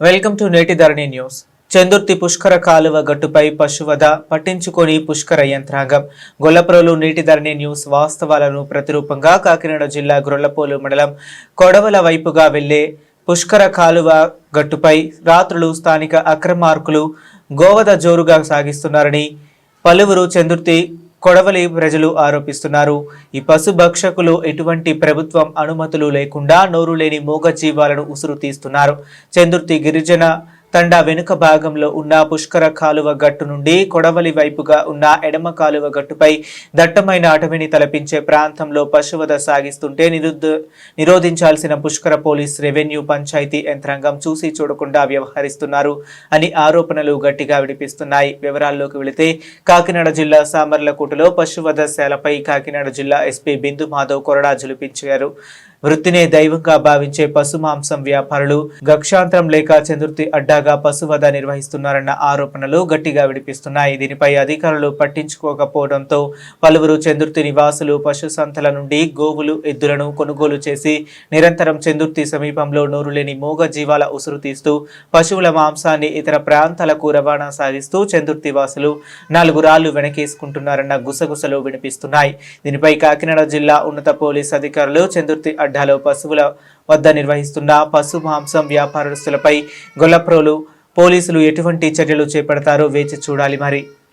Welcome to నేటి ధరణి news. Chandurthi పుష్కర కాలువ గట్టుపై పశువధ పట్టించుకొని పుష్కర యంత్రాంగం. గొల్లప్రోలు నీటి ధరణి న్యూస్ వాస్తవాలను ప్రతిరూపంగా కాకినాడ జిల్లా గొల్లపోలు మండలం కొడవల వైపుగా వెళ్ళే పుష్కర కాలువ గట్టుపై రాత్రులు స్థానిక అక్రమార్కులు గోవద జోరుగా సాగిస్తున్నారని పలువురు చందుర్తి కొడవలి ప్రజలు ఆరోపిస్తున్నారు. ఈ పశు భక్షకులు ఎటువంటి ప్రభుత్వం అనుమతులు లేకుండా నోరు లేని మూగ జీవాలను ఉసురు తీస్తున్నారు. చందుర్తి గిరిజన తండా వెనుక భాగంలో ఉన్న పుష్కర కాలువ గట్టు నుండి కొడవలి వైపుగా ఉన్న ఎడమ కాలువ గట్టుపై దట్టమైన అటవిని తలపించే ప్రాంతంలో పశువధ సాగిస్తుంటే నిరుద్ధ నిరోధించాల్సిన పుష్కర పోలీస్ రెవెన్యూ పంచాయతీ యంత్రాంగం చూసి చూడకుండా వ్యవహరిస్తున్నారు అని ఆరోపణలు గట్టిగా విడిపిస్తున్నాయి. వివరాల్లోకి వెళితే కాకినాడ జిల్లా సామర్లకోటలో పశువధశాలపై కాకినాడ జిల్లా ఎస్పీ బిందు మాధవ్ కొరడా జులిపించారు వృత్తినే దైవంగా భావించే పశు మాంసం వ్యాపారులు గక్షాంతరం లేక చంద్రుతి అడ్డాగా పశువధ నిర్వహిస్తున్నారన్న ఆరోపణలు గట్టిగా విడిపిస్తున్నాయి. దీనిపై అధికారులు పట్టించుకోకపోవడంతో పలువురు చంద్రుతి నివాసులు పశు సంతల నుండి గోవులు ఎద్దులను కొనుగోలు చేసి నిరంతరం చంద్రుతి సమీపంలో నోరులేని మూగ జీవాల ఉసురు తీస్తూ పశువుల మాంసాన్ని ఇతర ప్రాంతాలకు రవాణా సాగిస్తూ చందుర్తి వాసులు నాలుగు రాళ్ళు వెనకేసుకుంటున్నారన్న గుసగుసలు వినిపిస్తున్నాయి. దీనిపై కాకినాడ జిల్లా ఉన్నత పోలీస్ అధికారులు చందుర్తి అడ్డాలో పశువుల వద్ద నిర్వహిస్తున్న పశు మాంసం వ్యాపారస్తులపై గొల్లప్రోలు పోలీసులు ఎటువంటి చర్యలు చేపడతారో వేచి చూడాలి మరి.